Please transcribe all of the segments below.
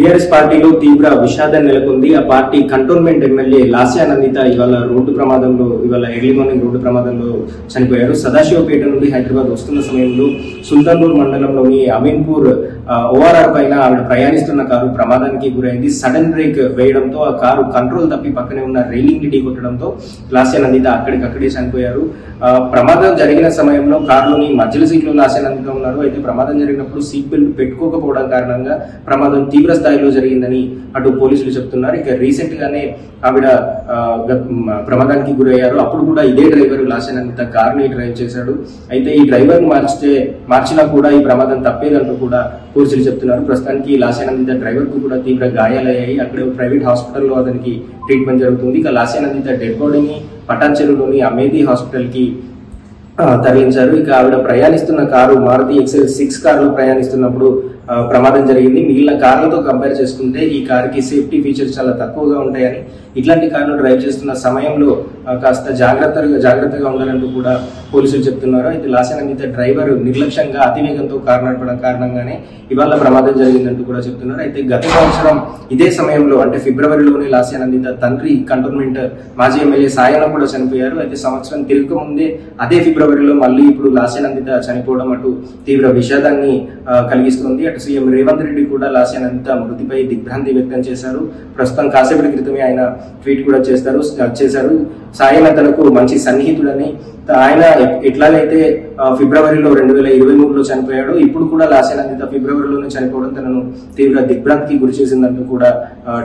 BRS పార్టీలో తీవ్ర విషాదం నెలకొంది. ఆ party cantonment MLA Lasya Nanditha ఇవాళ రోడ్డు ప్రమాదంలో ఇవాళ ఎర్లీ మార్నింగ్ రోడ్డు ప్రమాదంలో చనిపోయారు. సదాశివపేట నుండి హైదరాబాద్ వస్తున్న సమయంలో సుల్తాన్పూర్ మండలంలోని అమీన్పూర్ ఓఆర్ఆర్ పైన ఆవిడ ప్రయాణిస్తున్న కారు ప్రమాదానికి గురైంది. సడన్ బ్రేక్ వేయడంతో ఆ కారు కంట్రోల్ తప్పి పక్కనే ఉన్న రైలింగ్ని ఢీకొట్టడంతో లాస్యా నందిత అక్కడికక్కడే చనిపోయారు. ప్రమాదం జరిగిన సమయంలో కారులోని మధ్యలో సీట్లో లాస్యా నందిత ఉన్నారు. అయితే ప్రమాదం జరిగినప్పుడు సీట్ బెల్ట్ పెట్టుకోకపోవడం కారణంగా ప్రమాదం తీవ్ర స్థాయిలో జరిగిందని అటు పోలీసులు చెప్తున్నారు. ఇక రీసెంట్ గానే ఆవిడ ప్రమాదానికి గురయ్యారు. అప్పుడు కూడా ఇదే డ్రైవర్ లాసెనంత నందిత కారుని డ్రైవ్ చేశాడు. అయితే ఈ డ్రైవర్ మార్చితే మార్చినా కూడా ఈ ప్రమాదం తప్పేదంటూ కూడా పోలీసులు చెప్తున్నారు. ప్రస్తుతానికి లాసెనందిత డ్రైవర్కు కూడా తీవ్ర గాయాలయ్యాయి. అక్కడ ప్రైవేట్ హాస్పిటల్లో అతనికి ట్రీట్మెంట్ జరుగుతుంది. ఇక లాసెనందిత డెడ్ బాడీని పటాచెరులోని అమేధి హాస్పిటల్కి తరలించారు. ఇక ఆవిడ ప్రయాణిస్తున్న కారు మారుతి ఎక్సెల్ సిక్స్ కారులో ప్రయాణిస్తున్నప్పుడు ప్రమాదం జరిగింది. మిగిలిన కార్లతో కంపేర్ చేసుకుంటే ఈ కార్కి సేఫ్టీ ఫీచర్స్ చాలా తక్కువగా ఉంటాయని ఇట్లాంటి కార్లు డ్రైవ్ చేస్తున్న సమయంలో కాస్త జాగ్రత్తగా జాగ్రత్తగా ఉండాలంటూ కూడా పోలీసులు చెప్తున్నారు. అయితే లాసెనందిత డ్రైవర్ నిర్లక్ష్యంగా అతివేగంతో కారు నడపడం కారణంగానే ఇవాళ ప్రమాదం జరిగిందంటూ కూడా చెప్తున్నారు. అయితే గత సంవత్సరం ఇదే సమయంలో అంటే ఫిబ్రవరిలోనే లాస్యానందిత తండ్రి కంటోన్మెంట్ మాజీ ఎమ్మెల్యే సాయన కూడా చనిపోయారు. అయితే సంవత్సరం తిరగక ముందే అదే ఫిబ్రవరిలో మళ్ళీ ఇప్పుడు లాస్యానందిత చనిపోవడం అటు తీవ్ర విషాదాన్ని కలిగిస్తుంది. అటు సీఎం రేవంత్ రెడ్డి కూడా లాస్యానందిత మృతిపై దిగ్భ్రాంతి వ్యక్తం చేశారు. ప్రస్తుతం కాసేపటి క్రితమే ఆయన ట్వీట్ కూడా చేస్తారు చేశారు. సాయన తనకు మంచి సన్నిహితుడని. ఆయన ఎట్లానైతే ఎట్లాగైతే ఫిబ్రవరిలో రెండు వేల ఇరవై మూడులో చనిపోయాడు. ఇప్పుడు కూడా లాసేనందిత ఫిబ్రవరిలోనే చనిపోవడం తనను తీవ్ర దిగ్భ్రాంతికి గురి చేసిందంటూ కూడా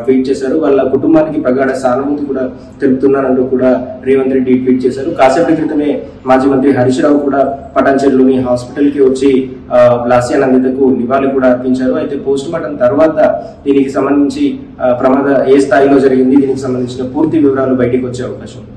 ట్వీట్ చేశారు. వాళ్ళ కుటుంబానికి ప్రగాఢ సానుభూతి కూడా తెలుపుతున్నారంటూ కూడా రేవంత్ రెడ్డి ట్వీట్ చేశారు. కాసేపటి క్రితమే మాజీ మంత్రి హరీష్ రావు కూడా పటాన్చెరులోని హాస్పిటల్కి వచ్చి ఆ, లాస్యానందితకు నివాళి కూడా అర్పించారు. అయితే పోస్ట్ మార్టం తర్వాత దీనికి సంబంధించి ప్రమాద ఏ స్థాయిలో జరిగింది? దీనికి సంబంధించిన పూర్తి వివరాలు బయటకు వచ్చే అవకాశం ఉంది.